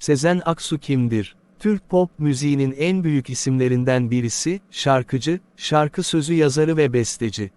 Sezen Aksu kimdir? Türk pop müziğinin en büyük isimlerinden birisi, şarkıcı, şarkı sözü yazarı ve besteci.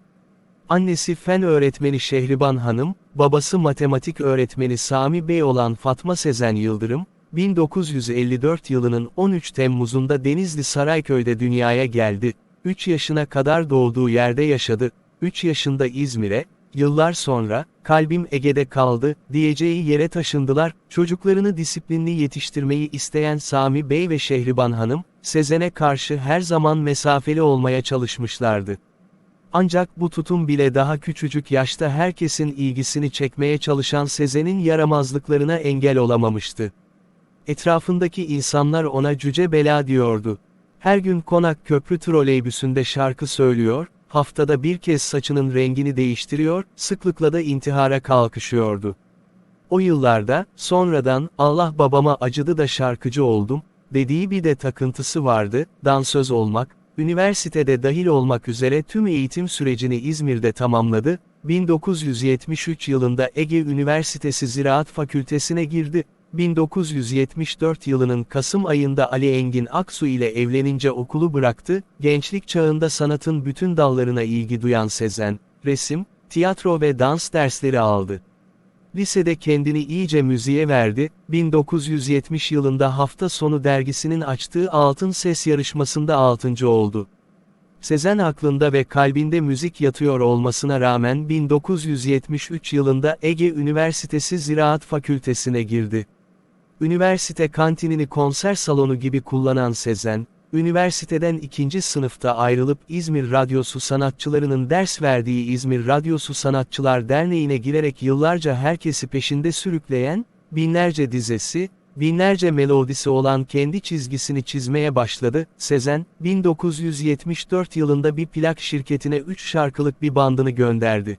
Annesi fen öğretmeni Şehriban Hanım, babası matematik öğretmeni Sami Bey olan Fatma Sezen Yıldırım, 1954 yılının 13 Temmuz'unda Denizli Sarayköy'de dünyaya geldi. 3 yaşına kadar doğduğu yerde yaşadı. 3 yaşında İzmir'e, yıllar sonra, kalbim Ege'de kaldı, diyeceği yere taşındılar, çocuklarını disiplinli yetiştirmeyi isteyen Sami Bey ve Şehriban Hanım, Sezen'e karşı her zaman mesafeli olmaya çalışmışlardı. Ancak bu tutum bile daha küçücük yaşta herkesin ilgisini çekmeye çalışan Sezen'in yaramazlıklarına engel olamamıştı. Etrafındaki insanlar ona cüce bela diyordu. Her gün konak köprü troleybüsünde şarkı söylüyor, haftada bir kez saçının rengini değiştiriyor, sıklıkla da intihara kalkışıyordu. O yıllarda, sonradan, Allah babama acıdı da şarkıcı oldum, dediği bir de takıntısı vardı, dansöz olmak, üniversitede dahil olmak üzere tüm eğitim sürecini İzmir'de tamamladı, 1973 yılında Ege Üniversitesi Ziraat Fakültesine girdi, 1974 yılının Kasım ayında Ali Engin Aksu ile evlenince okulu bıraktı, gençlik çağında sanatın bütün dallarına ilgi duyan Sezen, resim, tiyatro ve dans dersleri aldı. Lisede kendini iyice müziğe verdi, 1970 yılında Hafta Sonu dergisinin açtığı Altın Ses yarışmasında 6. oldu. Sezen aklında ve kalbinde müzik yatıyor olmasına rağmen 1973 yılında Ege Üniversitesi Ziraat Fakültesine girdi. Üniversite kantinini konser salonu gibi kullanan Sezen, üniversiteden ikinci sınıfta ayrılıp İzmir Radyosu sanatçılarının ders verdiği İzmir Radyosu Sanatçılar Derneği'ne girerek yıllarca herkesi peşinde sürükleyen, binlerce dizesi, binlerce melodisi olan kendi çizgisini çizmeye başladı. Sezen, 1974 yılında bir plak şirketine 3 şarkılık bir bandını gönderdi.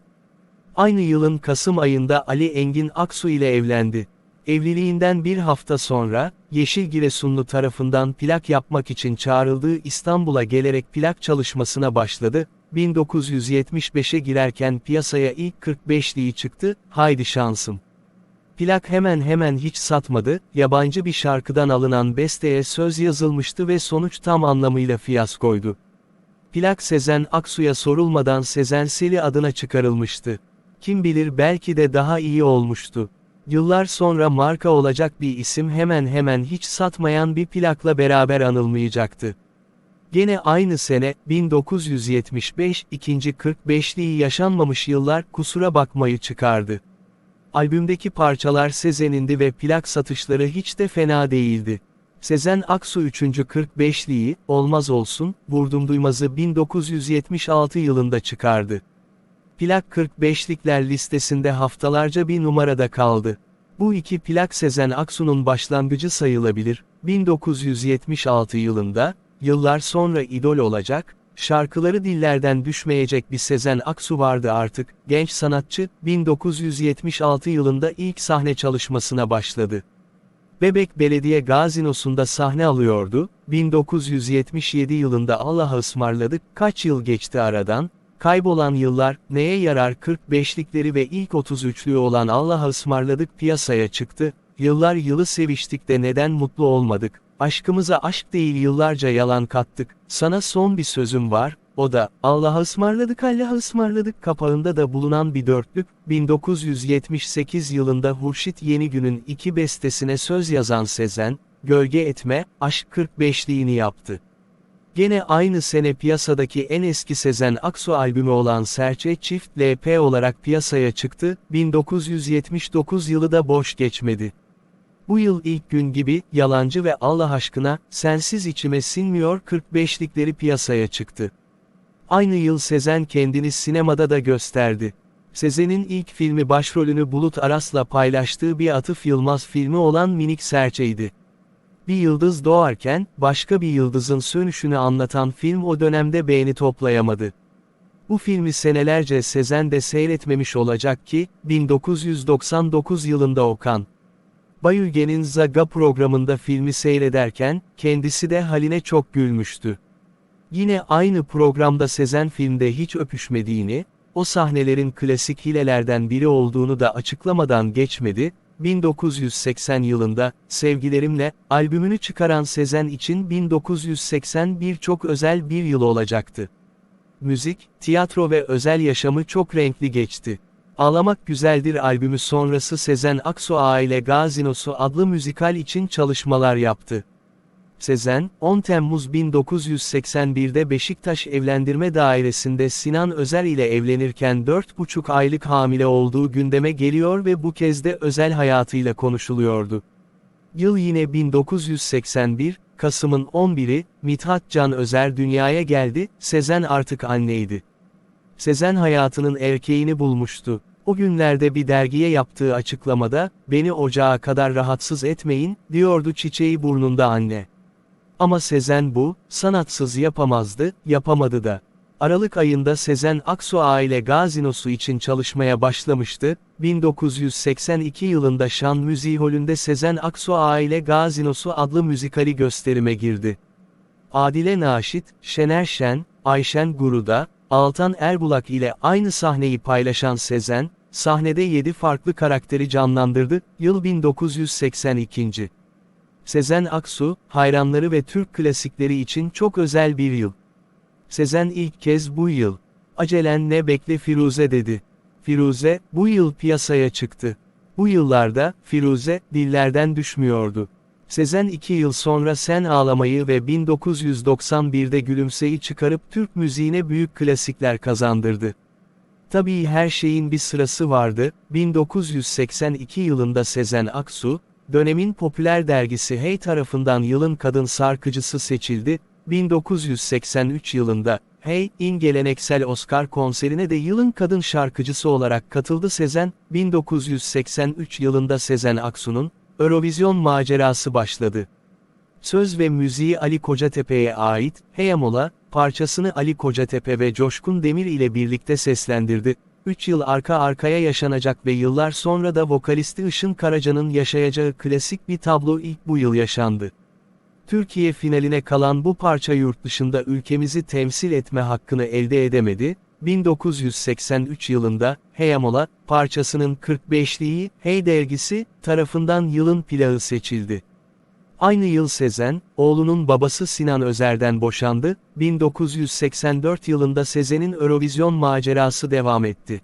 Aynı yılın Kasım ayında Ali Engin Aksu ile evlendi. Evliliğinden bir hafta sonra, Yeşil Giresunlu tarafından plak yapmak için çağrıldığı İstanbul'a gelerek plak çalışmasına başladı, 1975'e girerken piyasaya ilk 45'liği çıktı, haydi şansım. Plak hemen hemen hiç satmadı, yabancı bir şarkıdan alınan besteye söz yazılmıştı ve sonuç tam anlamıyla fiyaskoydu. Plak Sezen Aksu'ya sorulmadan Sezen Seli adına çıkarılmıştı. Kim bilir belki de daha iyi olmuştu. Yıllar sonra marka olacak bir isim hemen hemen hiç satmayan bir plakla beraber anılmayacaktı. Gene aynı sene, 1975, ikinci 45'liği yaşanmamış yıllar kusura bakmayı çıkardı. Albümdeki parçalar Sezen'indi ve plak satışları hiç de fena değildi. Sezen Aksu 3. 45'liği, Olmaz Olsun, Vurdum Duymaz'ı 1976 yılında çıkardı. Plak 45'likler listesinde haftalarca bir numarada kaldı. Bu iki plak Sezen Aksu'nun başlangıcı sayılabilir, 1976 yılında, yıllar sonra idol olacak, şarkıları dillerden düşmeyecek bir Sezen Aksu vardı artık, genç sanatçı, 1976 yılında ilk sahne çalışmasına başladı. Bebek Belediye Gazinosu'nda sahne alıyordu, 1977 yılında Allah'a ısmarladık, kaç yıl geçti aradan, Kaybolan yıllar, neye yarar? 45'likleri ve ilk 33'lüğü olan Allah'a ısmarladık piyasaya çıktı, yıllar yılı seviştik de neden mutlu olmadık, aşkımıza aşk değil yıllarca yalan kattık, sana son bir sözüm var, o da, Allah'a ısmarladık Allah'a ısmarladık. Kapağında da bulunan bir dörtlük, 1978 yılında Hurşit Yenigün'ün iki bestesine söz yazan Sezen, Gölge Etme, Aşk 45'liğini yaptı. Gene aynı sene piyasadaki en eski Sezen Aksu albümü olan Serçe Çift LP olarak piyasaya çıktı, 1979 yılı da boş geçmedi. Bu yıl ilk gün gibi, Yalancı ve Allah aşkına, Sensiz içime sinmiyor 45'likleri piyasaya çıktı. Aynı yıl Sezen kendini sinemada da gösterdi. Sezen'in ilk filmi başrolünü Bulut Aras'la paylaştığı bir Atıf Yılmaz filmi olan Minik Serçe'ydi. Bir yıldız doğarken, başka bir yıldızın sönüşünü anlatan film o dönemde beğeni toplayamadı. Bu filmi senelerce Sezen de seyretmemiş olacak ki, 1999 yılında Okan. Bayülgen'in Zaga programında filmi seyrederken, kendisi de haline çok gülmüştü. Yine aynı programda Sezen filmde hiç öpüşmediğini, o sahnelerin klasik hilelerden biri olduğunu da açıklamadan geçmedi, 1980 yılında, Sevgilerimle, albümünü çıkaran Sezen için 1981 çok özel bir yıl olacaktı. Müzik, tiyatro ve özel yaşamı çok renkli geçti. Ağlamak Güzeldir albümü sonrası Sezen Aksu Aile Gazinosu adlı müzikal için çalışmalar yaptı. Sezen, 10 Temmuz 1981'de Beşiktaş Evlendirme Dairesi'nde Sinan Özer ile evlenirken 4,5 aylık hamile olduğu gündeme geliyor ve bu kez de özel hayatıyla konuşuluyordu. Yıl yine 1981, Kasım'ın 11'i, Mithat Can Özer dünyaya geldi, Sezen artık anneydi. Sezen hayatının erkeğini bulmuştu. O günlerde bir dergiye yaptığı açıklamada, beni ocağa kadar rahatsız etmeyin, diyordu çiçeği burnunda anne. Ama Sezen bu, sanatsız yapamazdı, yapamadı da. Aralık ayında Sezen Aksu aile gazinosu için çalışmaya başlamıştı, 1982 yılında Şan Müziği Holü'nde Sezen Aksu aile gazinosu adlı müzikali gösterime girdi. Adile Naşit, Şener Şen, Ayşen Guruda, Altan Erbulak ile aynı sahneyi paylaşan Sezen, sahnede 7 farklı karakteri canlandırdı, yıl 1982. Sezen Aksu, hayranları ve Türk klasikleri için çok özel bir yıl. Sezen ilk kez bu yıl, acelen ne bekle Firuze dedi. Firuze, bu yıl piyasaya çıktı. Bu yıllarda, Firuze, dillerden düşmüyordu. Sezen iki yıl sonra Sen Ağlamayı ve 1991'de Gülümseyi çıkarıp Türk müziğine büyük klasikler kazandırdı. Tabii her şeyin bir sırası vardı, 1982 yılında Sezen Aksu, dönemin popüler dergisi Hey tarafından yılın kadın şarkıcısı seçildi, 1983 yılında, Hey, in geleneksel Oscar konserine de yılın kadın şarkıcısı olarak katıldı Sezen, 1983 yılında Sezen Aksu'nun, Eurovision macerası başladı. Söz ve müziği Ali Kocatepe'ye ait, Heyamola, parçasını Ali Kocatepe ve Coşkun Demir ile birlikte seslendirdi. 3 yıl arka arkaya yaşanacak ve yıllar sonra da vokalisti Işın Karaca'nın yaşayacağı klasik bir tablo ilk bu yıl yaşandı. Türkiye finaline kalan bu parça yurt dışında ülkemizi temsil etme hakkını elde edemedi, 1983 yılında, Heyamola, parçasının 45'liği, Hey dergisi, tarafından yılın plakı seçildi. Aynı yıl Sezen, oğlunun babası Sinan Özer'den boşandı, 1984 yılında Sezen'in Eurovision macerası devam etti.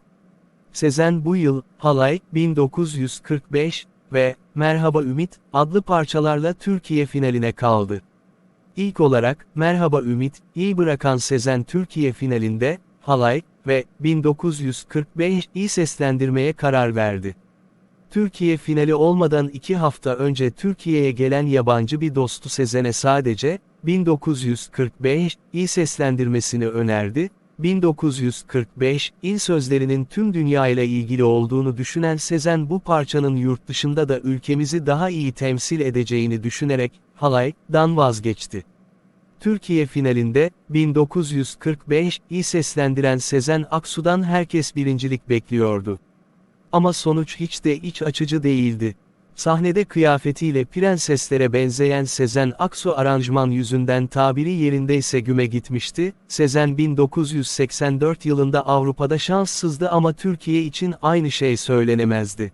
Sezen bu yıl, Halay, 1945 ve Merhaba Ümit adlı parçalarla Türkiye finaline kaldı. İlk olarak, Merhaba Ümit, iyi bırakan Sezen Türkiye finalinde, Halay ve 1945 iyi seslendirmeye karar verdi. Türkiye finali olmadan iki hafta önce Türkiye'ye gelen yabancı bir dostu Sezen'e sadece, 1945, iyi seslendirmesini önerdi, 1945, il sözlerinin tüm dünyayla ilgili olduğunu düşünen Sezen bu parçanın yurt dışında da ülkemizi daha iyi temsil edeceğini düşünerek, halaydan vazgeçti. Türkiye finalinde, 1945, iyi seslendiren Sezen Aksu'dan herkes birincilik bekliyordu. Ama sonuç hiç de iç açıcı değildi. Sahnede kıyafetiyle prenseslere benzeyen Sezen Aksu aranjman yüzünden tabiri yerindeyse güme gitmişti, Sezen 1984 yılında Avrupa'da şanssızdı ama Türkiye için aynı şey söylenemezdi.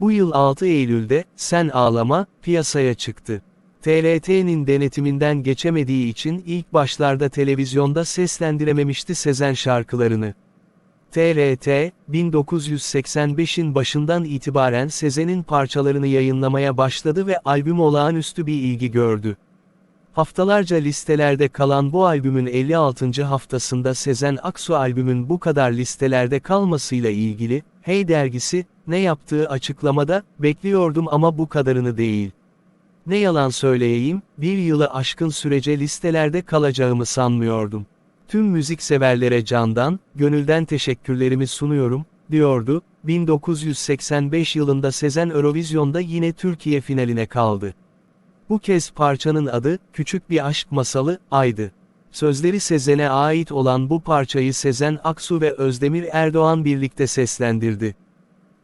Bu yıl 6 Eylül'de, Sen Ağlama, piyasaya çıktı. TRT'nin denetiminden geçemediği için ilk başlarda televizyonda seslendirememişti Sezen şarkılarını. TRT, 1985'in başından itibaren Sezen'in parçalarını yayınlamaya başladı ve albüm olağanüstü bir ilgi gördü. Haftalarca listelerde kalan bu albümün 56. haftasında Sezen Aksu albümün bu kadar listelerde kalmasıyla ilgili, Hey dergisi, ne yaptığı açıklamada, bekliyordum ama bu kadarını değil. Ne yalan söyleyeyim, bir yılı aşkın sürece listelerde kalacağımı sanmıyordum. Tüm müzikseverlere candan, gönülden teşekkürlerimi sunuyorum, diyordu, 1985 yılında Sezen Eurovision'da yine Türkiye finaline kaldı. Bu kez parçanın adı, Küçük Bir Aşk Masalı, Aydı. Sözleri Sezen'e ait olan bu parçayı Sezen Aksu ve Özdemir Erdoğan birlikte seslendirdi.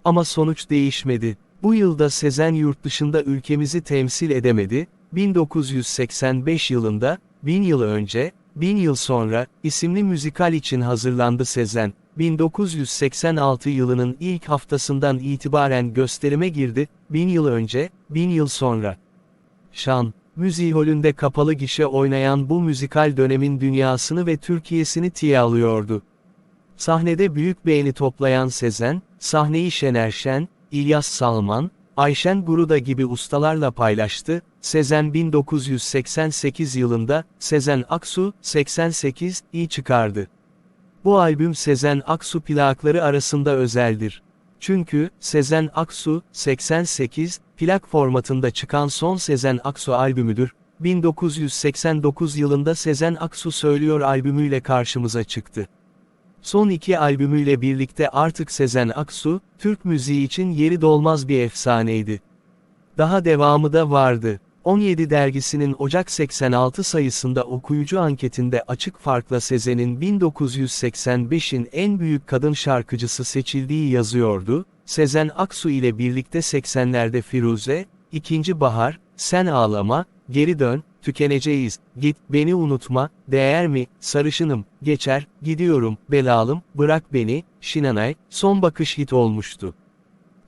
Ama sonuç değişmedi. Bu yılda Sezen yurt dışında ülkemizi temsil edemedi, 1985 yılında, bin yıl önce, Bin yıl sonra, isimli müzikal için hazırlandı Sezen. 1986 yılının ilk haftasından itibaren gösterime girdi, bin yıl önce, bin yıl sonra. Şan, Müziği Holü'nde kapalı gişe oynayan bu müzikal dönemin dünyasını ve Türkiye'sini tiye alıyordu. Sahnede büyük beğeni toplayan Sezen, sahneyi Şener Şen, İlyas Salman, Ayşen Guruda gibi ustalarla paylaştı, Sezen 1988 yılında, Sezen Aksu, 88, iyi çıkardı. Bu albüm Sezen Aksu plakları arasında özeldir. Çünkü, Sezen Aksu, 88, plak formatında çıkan son Sezen Aksu albümüdür. 1989 yılında Sezen Aksu Söylüyor albümüyle karşımıza çıktı. Son iki albümüyle birlikte artık Sezen Aksu, Türk müziği için yeri dolmaz bir efsaneydi. Daha devamı da vardı. 17 dergisinin Ocak 86 sayısında okuyucu anketinde açık farkla Sezen'in 1985'in en büyük kadın şarkıcısı seçildiği yazıyordu, Sezen Aksu ile birlikte 80'lerde Firuze, İkinci Bahar, Sen Ağlama, Geri Dön, Tükeneceğiz, Git, Beni Unutma, Değer mi, Sarışınım, Geçer, Gidiyorum, Belalım, Bırak Beni, Şinanay, Son Bakış hit olmuştu.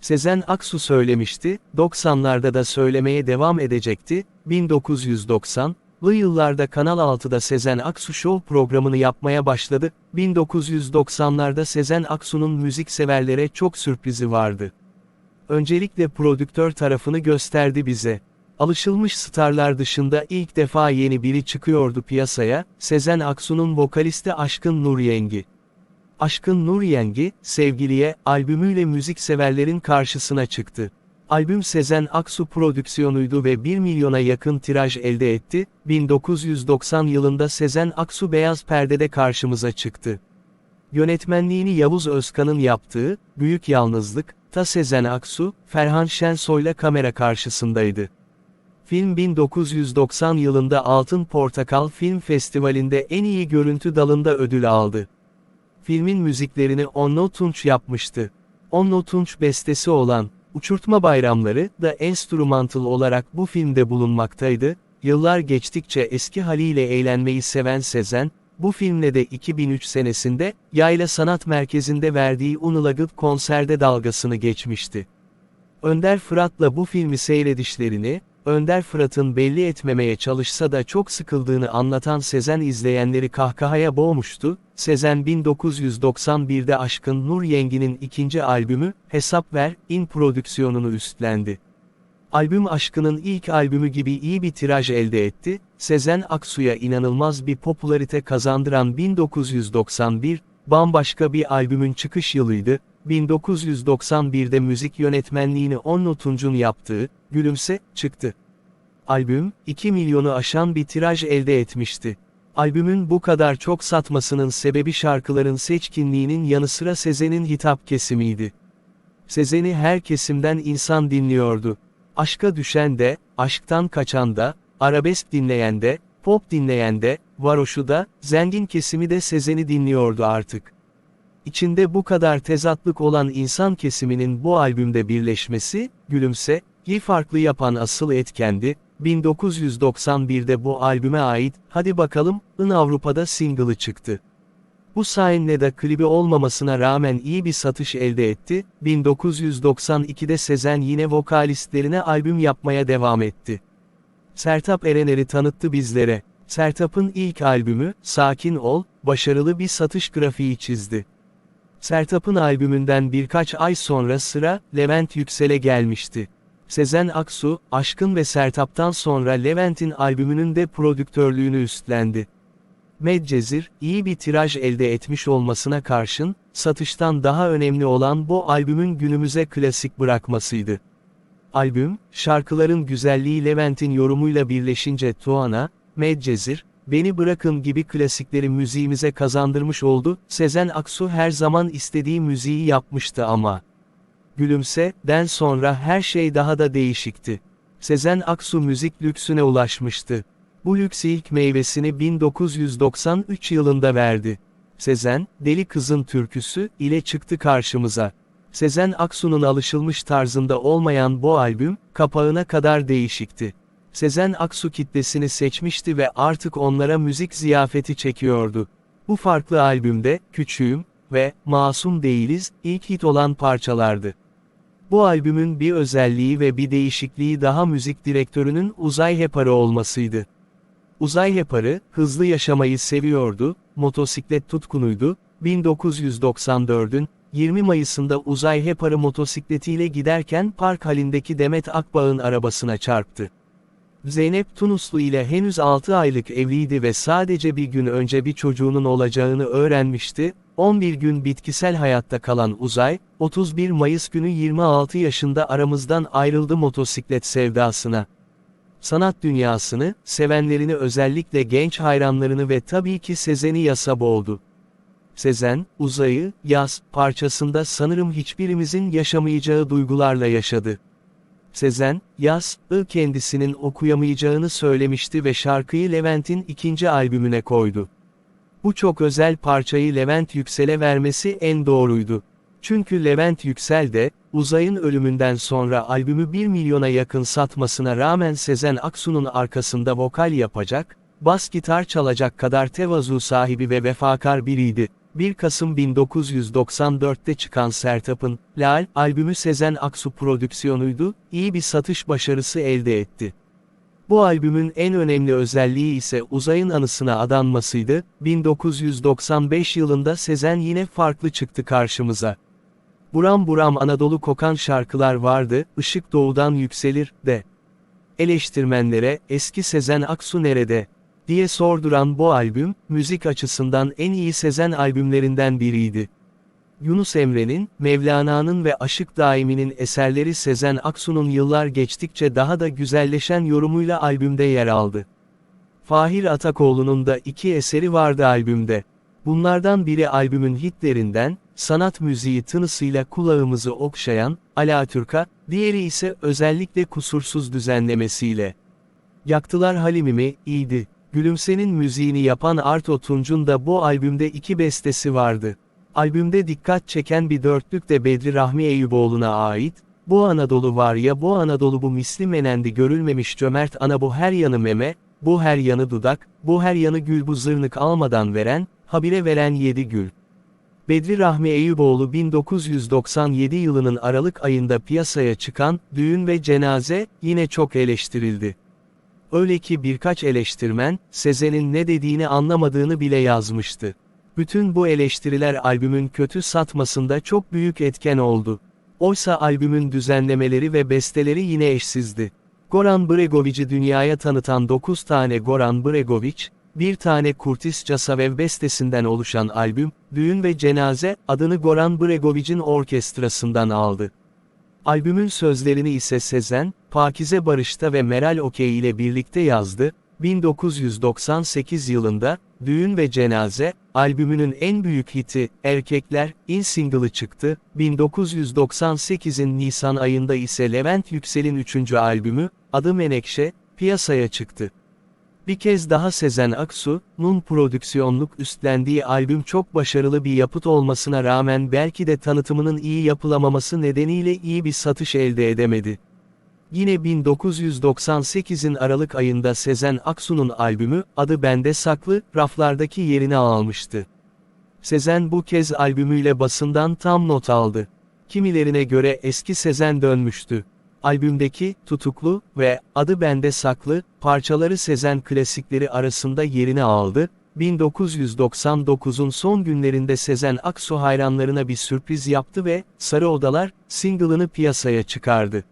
Sezen Aksu söylemişti, 90'larda da söylemeye devam edecekti, 1990'lı yıllarda Kanal 6'da Sezen Aksu Show programını yapmaya başladı, 1990'larda Sezen Aksu'nun müzikseverlere çok sürprizi vardı. Öncelikle prodüktör tarafını gösterdi bize. Alışılmış starlar dışında ilk defa yeni biri çıkıyordu piyasaya, Sezen Aksu'nun vokalisti Aşkın Nur Yengi. Aşkın Nur Yengi, Sevgiliye, albümüyle müzikseverlerin karşısına çıktı. Albüm Sezen Aksu prodüksiyonuydu ve 1 milyona yakın tiraj elde etti, 1990 yılında Sezen Aksu Beyaz Perde'de karşımıza çıktı. Yönetmenliğini Yavuz Özkan'ın yaptığı, Büyük Yalnızlık, ta Sezen Aksu, Ferhan Şensoy'la kamera karşısındaydı. Film 1990 yılında Altın Portakal Film Festivali'nde en iyi görüntü dalında ödül aldı. Filmin müziklerini Onno Tunç yapmıştı. Onno Tunç bestesi olan, Uçurtma Bayramları da enstrümantal olarak bu filmde bulunmaktaydı, yıllar geçtikçe eski haliyle eğlenmeyi seven Sezen, bu filmle de 2003 senesinde, Yayla Sanat Merkezi'nde verdiği Unulagıp konserde dalgasını geçmişti. Önder Fırat'la bu filmi seyredişlerini, Önder Fırat'ın belli etmemeye çalışsa da çok sıkıldığını anlatan Sezen izleyenleri kahkahaya boğmuştu, Sezen 1991'de Aşkın Nur Yengi'nin ikinci albümü, Hesap Ver, in prodüksiyonunu üstlendi. Albüm Aşkın'ın ilk albümü gibi iyi bir tiraj elde etti, Sezen Aksu'ya inanılmaz bir popülarite kazandıran 1991, bambaşka bir albümün çıkış yılıydı, 1991'de müzik yönetmenliğini Onno Tunç'un yaptığı, Gülümse, çıktı. Albüm, 2 milyonu aşan bir tiraj elde etmişti. Albümün bu kadar çok satmasının sebebi şarkıların seçkinliğinin yanı sıra Sezen'in hitap kesimiydi. Sezen'i her kesimden insan dinliyordu. Aşka düşen de, aşktan kaçan da, arabesk dinleyen de, pop dinleyen de, varoşu da, zengin kesimi de Sezen'i dinliyordu artık. İçinde bu kadar tezatlık olan insan kesiminin bu albümde birleşmesi, Gülümse, yi farklı yapan asıl etkendi, 1991'de bu albüme ait, Hadi Bakalım, ın Avrupa'da single'ı çıktı. Bu sayede de klibi olmamasına rağmen iyi bir satış elde etti, 1992'de Sezen yine vokalistlerine albüm yapmaya devam etti. Sertap Erener'i tanıttı bizlere. Sertap'ın ilk albümü, Sakin Ol, başarılı bir satış grafiği çizdi. Sertap'ın albümünden birkaç ay sonra sıra, Levent Yüksel'e gelmişti. Sezen Aksu, Aşkın ve Sertap'tan sonra Levent'in albümünün de prodüktörlüğünü üstlendi. Medcezir, iyi bir tiraj elde etmiş olmasına karşın, satıştan daha önemli olan bu albümün günümüze klasik bırakmasıydı. Albüm, şarkıların güzelliği Levent'in yorumuyla birleşince Tuana, Medcezir, Beni Bırakın gibi klasikleri müziğimize kazandırmış oldu, Sezen Aksu her zaman istediği müziği yapmıştı ama. Gülümse, den sonra her şey daha da değişikti. Sezen Aksu müzik lüksüne ulaşmıştı. Bu lüks ilk meyvesini 1993 yılında verdi. Sezen, Deli Kızın Türküsü ile çıktı karşımıza. Sezen Aksu'nun alışılmış tarzında olmayan bu albüm, kapağına kadar değişikti. Sezen Aksu kitlesini seçmişti ve artık onlara müzik ziyafeti çekiyordu. Bu farklı albümde, Küçüğüm, ve Masum Değiliz ilk hit olan parçalardı. Bu albümün bir özelliği ve bir değişikliği daha müzik direktörünün Uzay Heparı olmasıydı. Uzay Heparı, hızlı yaşamayı seviyordu, motosiklet tutkunuydu, 1994'ün, 20 Mayıs'ında Uzay Heparı motosikletiyle giderken park halindeki Demet Akbağ'ın arabasına çarptı. Zeynep Tunuslu ile henüz 6 aylık evliydi ve sadece bir gün önce bir çocuğunun olacağını öğrenmişti, 11 gün bitkisel hayatta kalan Uzay, 31 Mayıs günü 26 yaşında aramızdan ayrıldı motosiklet sevdasına. Sanat dünyasını, sevenlerini özellikle genç hayranlarını ve tabii ki Sezen'i yasa boğdu. Sezen, Uzay'ı, Yaz, parçasında sanırım hiçbirimizin yaşamayacağı duygularla yaşadı. Sezen, Yaz, ı kendisinin okuyamayacağını söylemişti ve şarkıyı Levent'in ikinci albümüne koydu. Bu çok özel parçayı Levent Yüksel'e vermesi en doğruydu. Çünkü Levent Yüksel de, Uzay'ın ölümünden sonra albümü 1 milyona yakın satmasına rağmen Sezen Aksu'nun arkasında vokal yapacak, bas gitar çalacak kadar tevazu sahibi ve vefakar biriydi. 1 Kasım 1994'te çıkan Sertap'ın, Lal, albümü Sezen Aksu prodüksiyonuydu, iyi bir satış başarısı elde etti. Bu albümün en önemli özelliği ise uzayın anısına adanmasıydı, 1995 yılında Sezen yine farklı çıktı karşımıza. Buram buram Anadolu kokan şarkılar vardı, ışık doğudan yükselir, de. Eleştirmenlere, eski Sezen Aksu nerede? Diye sorduran bu albüm, müzik açısından en iyi Sezen albümlerinden biriydi. Yunus Emre'nin, Mevlana'nın ve Aşık Daimi'nin eserleri Sezen Aksu'nun yıllar geçtikçe daha da güzelleşen yorumuyla albümde yer aldı. Fahir Atakoğlu'nun da iki eseri vardı albümde. Bunlardan biri albümün hitlerinden, sanat müziği tınısıyla kulağımızı okşayan, Alatürk'a, diğeri ise özellikle kusursuz düzenlemesiyle. Yaktılar Halimimi, iyiydi. Gülümse'nin müziğini yapan Arto Tunç'un da bu albümde iki bestesi vardı. Albümde dikkat çeken bir dörtlük de Bedri Rahmi Eyüboğlu'na ait, Bu Anadolu var ya bu Anadolu bu misli menendi görülmemiş cömert ana bu her yanı meme, bu her yanı dudak, bu her yanı gül bu zırnık almadan veren, habire veren yedi gül. Bedri Rahmi Eyüboğlu 1997 yılının Aralık ayında piyasaya çıkan, Düğün ve Cenaze, yine çok eleştirildi. Öyle ki birkaç eleştirmen, Sezen'in ne dediğini anlamadığını bile yazmıştı. Bütün bu eleştiriler albümün kötü satmasında çok büyük etken oldu. Oysa albümün düzenlemeleri ve besteleri yine eşsizdi. Goran Bregovic'i dünyaya tanıtan 9 tane Goran Bregovic, bir tane Kurtis Casavev bestesinden oluşan albüm, Düğün ve Cenaze, adını Goran Bregovic'in orkestrasından aldı. Albümün sözlerini ise Sezen, Pakize Barış'ta ve Meral Okey ile birlikte yazdı, 1998 yılında, Düğün ve Cenaze, albümünün en büyük hiti, Erkekler, in single'ı çıktı, 1998'in Nisan ayında ise Levent Yüksel'in üçüncü albümü, adı Menekşe, piyasaya çıktı. Bir kez daha Sezen Aksu, Nun prodüksiyonluk üstlendiği albüm çok başarılı bir yapıt olmasına rağmen belki de tanıtımının iyi yapılamaması nedeniyle iyi bir satış elde edemedi. Yine 1998'in Aralık ayında Sezen Aksu'nun albümü, adı Bende Saklı, raflardaki yerini almıştı. Sezen bu kez albümüyle basından tam not aldı. Kimilerine göre eski Sezen dönmüştü. Albümdeki, Tutuklu ve Adı Bende Saklı, parçaları Sezen klasikleri arasında yerini aldı, 1999'un son günlerinde Sezen Aksu hayranlarına bir sürpriz yaptı ve, Sarı Odalar, single'ını piyasaya çıkardı.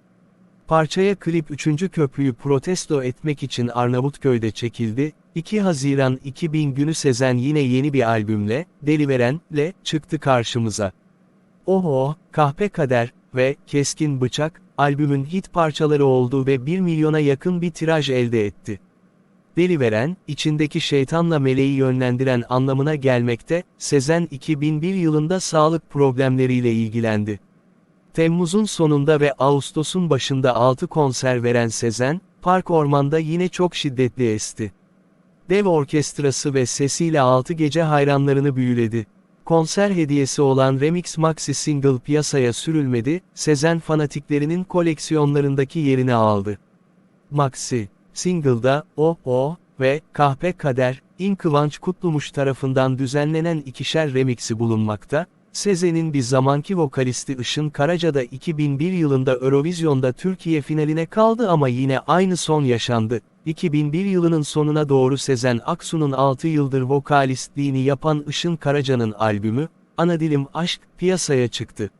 Parçaya klip 3. köprüyü protesto etmek için Arnavutköy'de çekildi, 2 Haziran 2000 günü Sezen yine yeni bir albümle, Deliveren'le, çıktı karşımıza. Oho, Kahpe Kader ve Keskin Bıçak, albümün hit parçaları oldu ve 1 milyona yakın bir tiraj elde etti. Deliveren, içindeki şeytanla meleği yönlendiren anlamına gelmekte, Sezen 2001 yılında sağlık problemleriyle ilgilendi. Temmuz'un sonunda ve Ağustos'un başında 6 konser veren Sezen, Park Orman'da yine çok şiddetli esti. Dev orkestrası ve sesiyle 6 gece hayranlarını büyüledi. Konser hediyesi olan Remix Maxi Single piyasaya sürülmedi, Sezen fanatiklerinin koleksiyonlarındaki yerini aldı. Maxi, Single'da, O, O ve Kahpe Kader İn Kutlumuş tarafından düzenlenen ikişer remixi bulunmakta, Sezen'in bir zamanki vokalisti Işın Karaca da 2001 yılında Eurovision'da Türkiye finaline kaldı ama yine aynı son yaşandı. 2001 yılının sonuna doğru Sezen Aksu'nun 6 yıldır vokalistliğini yapan Işın Karaca'nın albümü, Ana Dilim Aşk, piyasaya çıktı.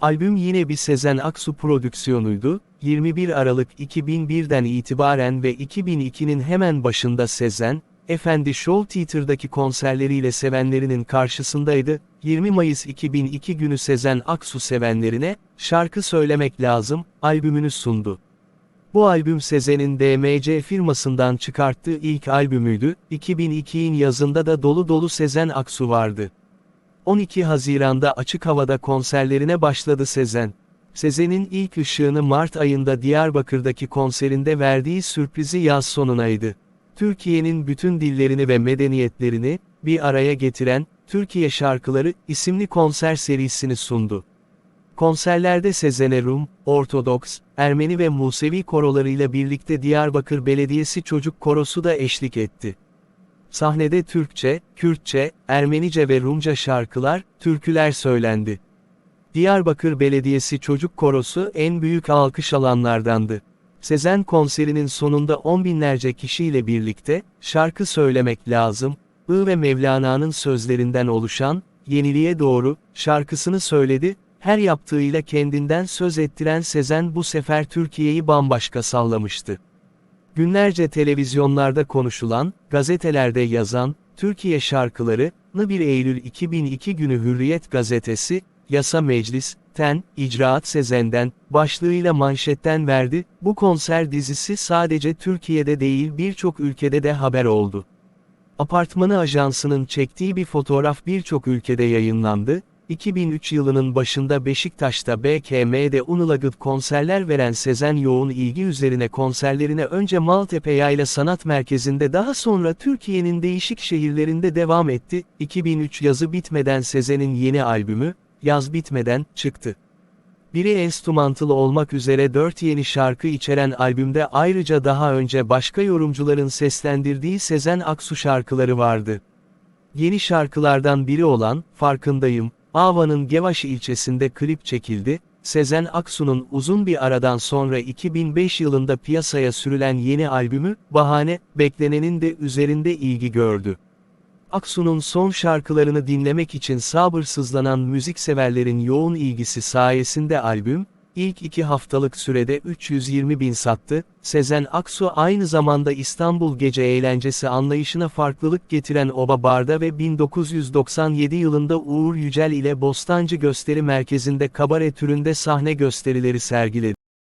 Albüm yine bir Sezen Aksu prodüksiyonuydu, 21 Aralık 2001'den itibaren ve 2002'nin hemen başında Sezen, Efendi Show Theater'daki konserleriyle sevenlerinin karşısındaydı, 20 Mayıs 2002 günü Sezen Aksu sevenlerine, şarkı söylemek lazım, albümünü sundu. Bu albüm Sezen'in DMC firmasından çıkarttığı ilk albümüydü, 2002'in yazında da dolu dolu Sezen Aksu vardı. 12 Haziran'da açık havada konserlerine başladı Sezen. Sezen'in ilk ışığını Mart ayında Diyarbakır'daki konserinde verdiği sürprizi yaz sonunaydı. Türkiye'nin bütün dillerini ve medeniyetlerini, bir araya getiren, Türkiye Şarkıları, isimli konser serisini sundu. Konserlerde Sezen'e Rum, Ortodoks, Ermeni ve Musevi korolarıyla birlikte Diyarbakır Belediyesi Çocuk Korosu da eşlik etti. Sahnede Türkçe, Kürtçe, Ermenice ve Rumca şarkılar, türküler söylendi. Diyarbakır Belediyesi Çocuk Korosu en büyük alkış alanlardandı. Sezen konserinin sonunda on binlerce kişiyle birlikte, şarkı söylemek lazım, I ve Mevlana'nın sözlerinden oluşan, Yeniliğe Doğru, şarkısını söyledi, her yaptığıyla kendinden söz ettiren Sezen bu sefer Türkiye'yi bambaşka sallamıştı. Günlerce televizyonlarda konuşulan, gazetelerde yazan, Türkiye şarkıları, 1 Eylül 2002 günü Hürriyet gazetesi, Yasa Meclis, Ten, İcraat Sezen'den, başlığıyla manşetten verdi, bu konser dizisi sadece Türkiye'de değil birçok ülkede de haber oldu. Apartmanı Ajansı'nın çektiği bir fotoğraf birçok ülkede yayınlandı, 2003 yılının başında Beşiktaş'ta BKM'de Unulagıt konserler veren Sezen yoğun ilgi üzerine konserlerine önce Maltepe Yayla Sanat Merkezi'nde daha sonra Türkiye'nin değişik şehirlerinde devam etti, 2003 yazı bitmeden Sezen'in yeni albümü, Yaz Bitmeden, çıktı. Biri enstrümantal olmak üzere 4 yeni şarkı içeren albümde ayrıca daha önce başka yorumcuların seslendirdiği Sezen Aksu şarkıları vardı. Yeni şarkılardan biri olan, Farkındayım, Ava'nın Gevaş ilçesinde klip çekildi, Sezen Aksu'nun uzun bir aradan sonra 2005 yılında piyasaya sürülen yeni albümü, Bahane, beklenenin de üzerinde ilgi gördü. Aksu'nun son şarkılarını dinlemek için sabırsızlanan müzikseverlerin yoğun ilgisi sayesinde albüm, ilk iki haftalık sürede 320 bin sattı, Sezen Aksu aynı zamanda İstanbul Gece Eğlencesi anlayışına farklılık getiren Oba Bar'da ve 1997 yılında Uğur Yücel ile Bostancı Gösteri Merkezi'nde kabare türünde sahne gösterileri sergiledi.